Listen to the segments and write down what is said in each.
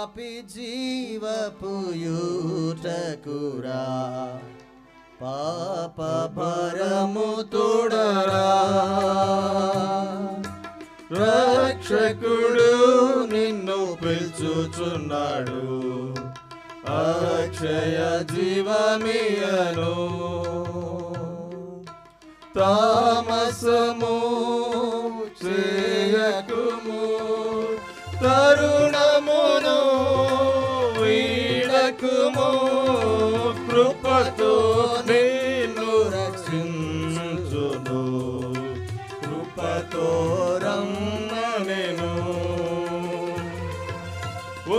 పాపి జీవపుయూటకురా పాప భరము తోడరా. రక్షకుడు నిన్ను పిలుచుచున్నాడు. అక్షయ జీవమియను. తామసము చే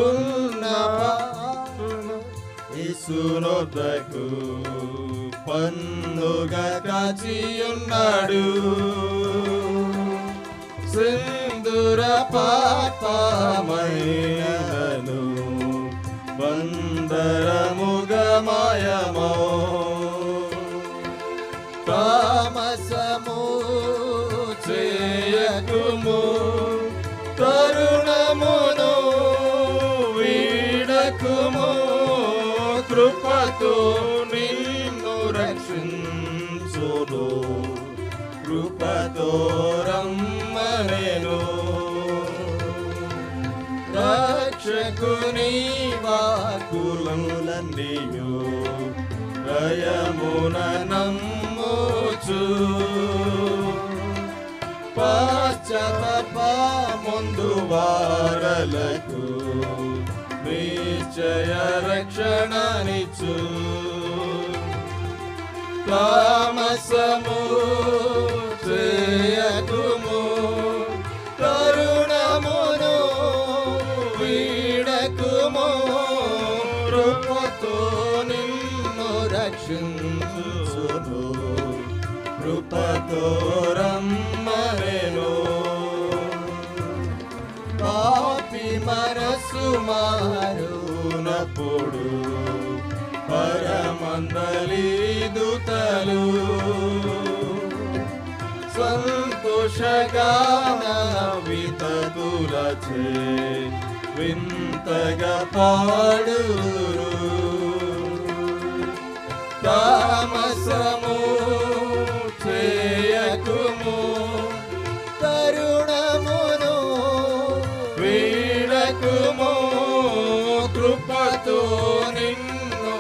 ఉన్న ఇసునొద్దకు పన్నుగ కాచియున్నాడు. సింధుర పాపమైనను బందరముగమాయమో తామసము వీడకుము కృపతో నిన్ను రక్షించును. కృపతో రమ్మనేను. రక్షకుని వాకులన్నీయు భయమున నమ్ముచు. పాశ్చాత్తాప ముందు వారలకు నిశ్చయ రక్షణనిచ్చు. తామసము చేయకుము కరుణమును వీడకుము కృపతో నిన్ను రక్షించును. కృపతో పాపి మనసు మారునప్పుడు పరమందలి దూతలు వితతులచే వింతగా పాడు నిన్ను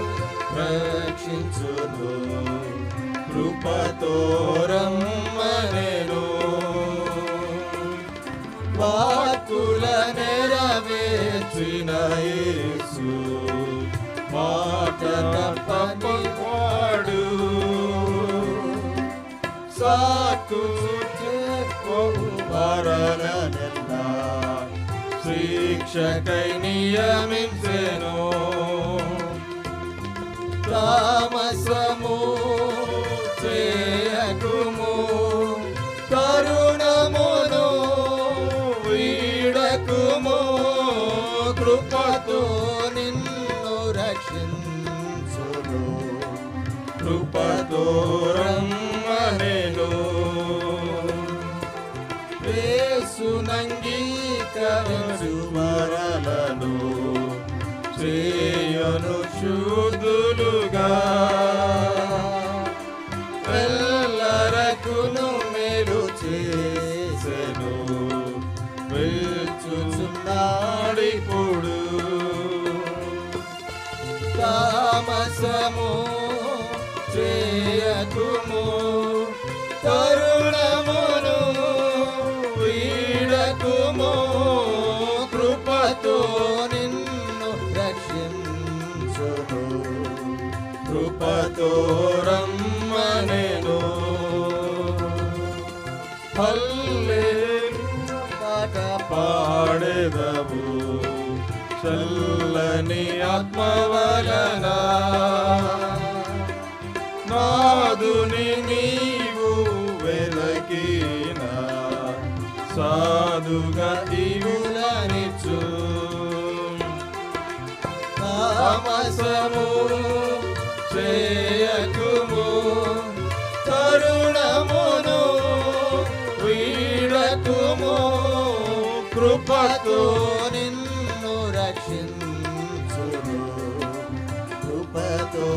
రక్షించును. కృపతో రమ్మనెను వాకుల నెరవేర్చిన యేసు. మాట తప్పనివాడు సాకు వారనెల్ల శిక్షకై నియమించెను. తామసము చేయకుము కరుణమును వీడకుము కృపతో నిన్ను రక్షించును. కృపతో రమ్మనెను. యేసునంగీకరించు వరలను చేయను శుద్ధులుగా ఎల్లరకును మేలు చేసెను. వెల్చుచున్నాడిప్పుడు తామసము చేయకుము కృపతో రమ్మనెను హల్లే పాట పాడెదవు. చల్లని ఆత్మవలన. నాదుని నీవు వెలకిన. సాధుగా ఇవులనిచు తామసము చేయకుము కరుణమును వీడకుము కృపతో నిన్ను రక్షించును. కృపతో